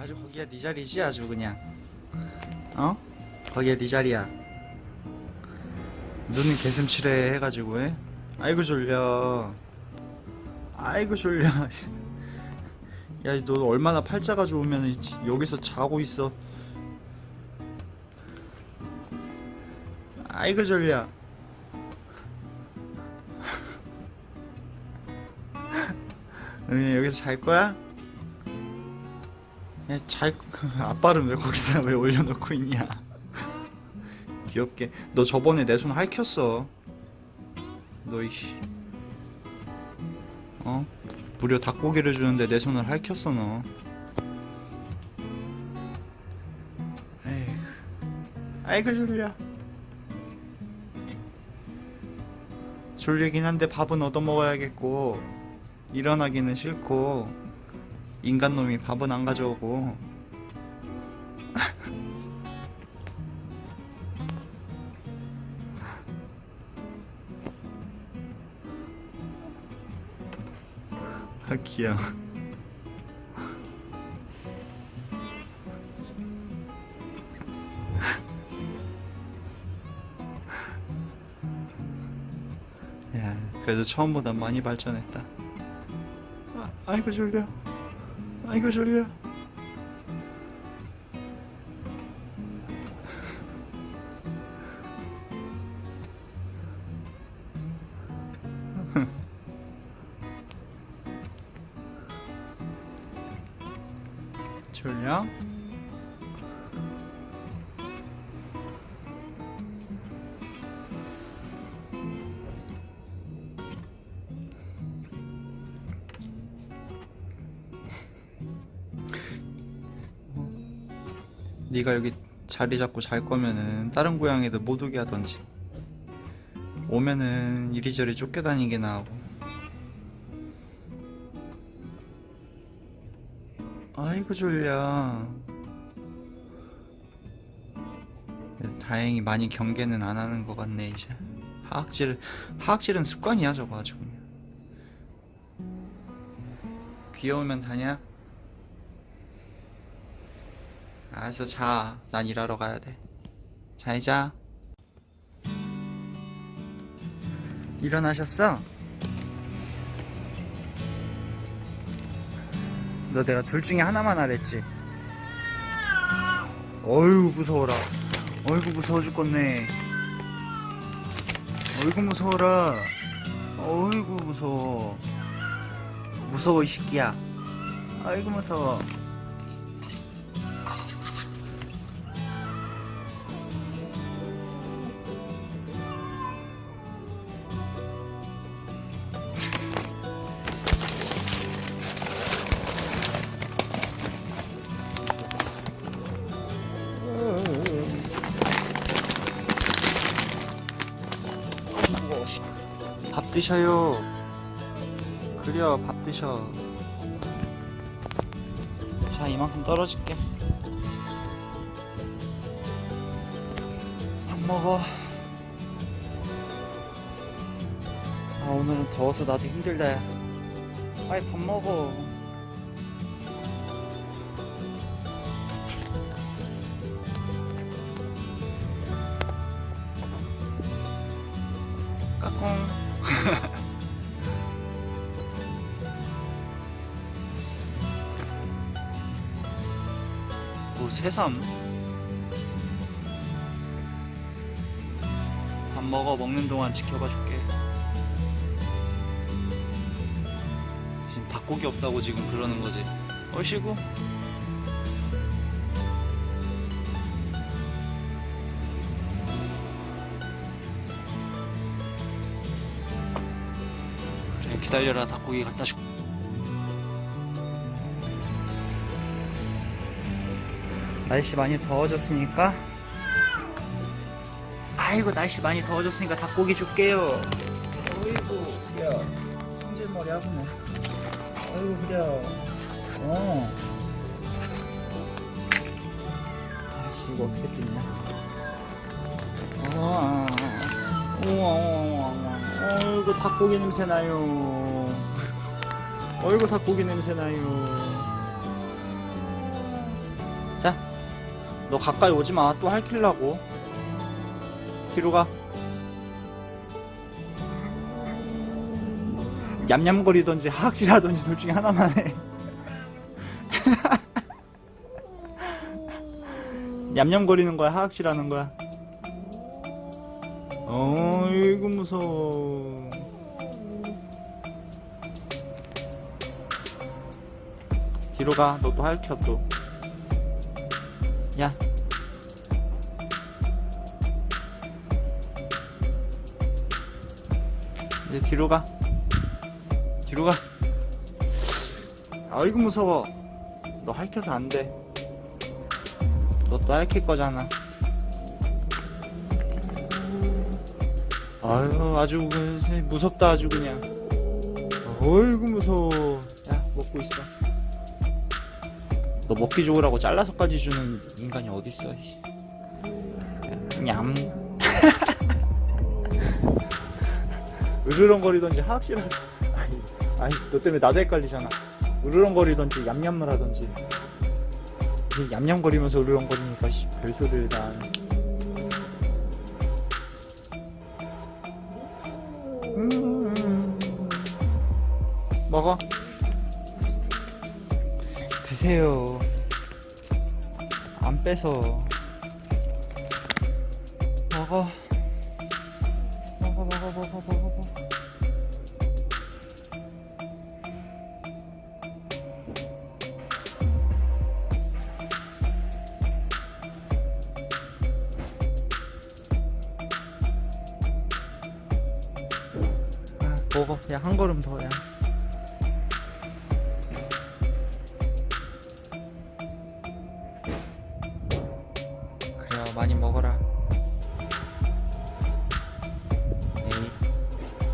아주 거기가 네 자리지 아주 그냥 어? 거기가 네 자리야 눈은 개슴치레 해가지고 해? 아이고 졸려 아이고 졸려 야 너 얼마나 팔자가 좋으면 여기서 자고 있어 아이고 졸려 응 여기서 잘 거야? 야, 잘 아빠는 왜 거기다 왜 올려놓고 있냐? 귀엽게. 너 저번에 내손 핥혔어. 너 이씨. 어? 무려 닭고기를 주는데 내 손을 핥혔어 너. 에이. 아이고 졸려. 졸리긴 한데 밥은 얻어 먹어야겠고 일어나기는 싫고 인간놈이 밥은 안 가져오고. 아 귀여워. 야 그래도 처음보다 많이 발전했다. 아, 아이고 졸려 아이고 졸려 졸려? 네가 여기 자리 잡고 잘 거면은 다른 고양이도 못 오게 하던지. 오면은 이리저리 쫓겨다니게나 하고. 아이고 졸려. 다행히 많이 경계는 안 하는 것 같네 이제. 하악질 하악질은 습관이야 저거 아주 그냥. 귀여우면 다냐? 알았어 자. 난 일하러 가야 돼. 잘 자. 일어나셨어? 너 내가 둘 중에 하나만 하랬지? 어휴 무서워라. 어이구 무서워 죽겠네. 어이구 무서워라. 어이구 무서워. 무서워 이 새끼야. 아이고 무서워. 밥 드셔요. 그려 밥 드셔. 자 이만큼 떨어질게. 밥 먹어. 아 오늘은 더워서 나도 힘들다. 야. 빨리 밥 먹어. 까꿍. 오 새삼. 밥 먹어 먹는 동안 지켜봐 줄게. 지금 닭고기 없다고 지금 그러는 거지. 얼씨구. 기다려라 닭고기 갖다 줄. 날씨 많이 더워졌으니까? 아이고 날씨 많이 더워졌으니까 닭고기 줄게요. 어이구 그래 성질머리 하구나 어이구 그래 어. 아씨 이거 어떻게 뜯냐 어이구 닭고기 냄새 나요 어이구 닭고기 냄새 나요 너 가까이 오지 마. 또 할킬라고. 뒤로 가. 얌얌거리던지 하악질하던지 둘 중에 하나만 해. 얌얌거리는 거야, 하악질하는 거야. 어이구 무서워. 뒤로 가. 너 또 할켜 또. 야. 이제 뒤로 가. 뒤로 가. 아이고 무서워. 너 할켜서 안 돼. 너 또 할킬 거잖아. 아유 아주 그, 무섭다 아주 그냥. 어이구 무서워. 야 먹고 있어. 너 먹기 좋으라고 잘라서까지 주는 인간이 어딨어. 씨. 야, 냠. 으르렁거리던지 하악실을 아니, 아니 너 때문에 나도 헷갈리잖아. 으르렁거리던지 얌얌을 하던지. 얌얌거리면서 으르렁거리니까 씨, 별소리를 다 드세요. 안 빼서. 먹어. 먹어, 먹어, 먹어, 먹어, 먹어. 아. 야, 한 걸음 더, 야. 많이 먹어라.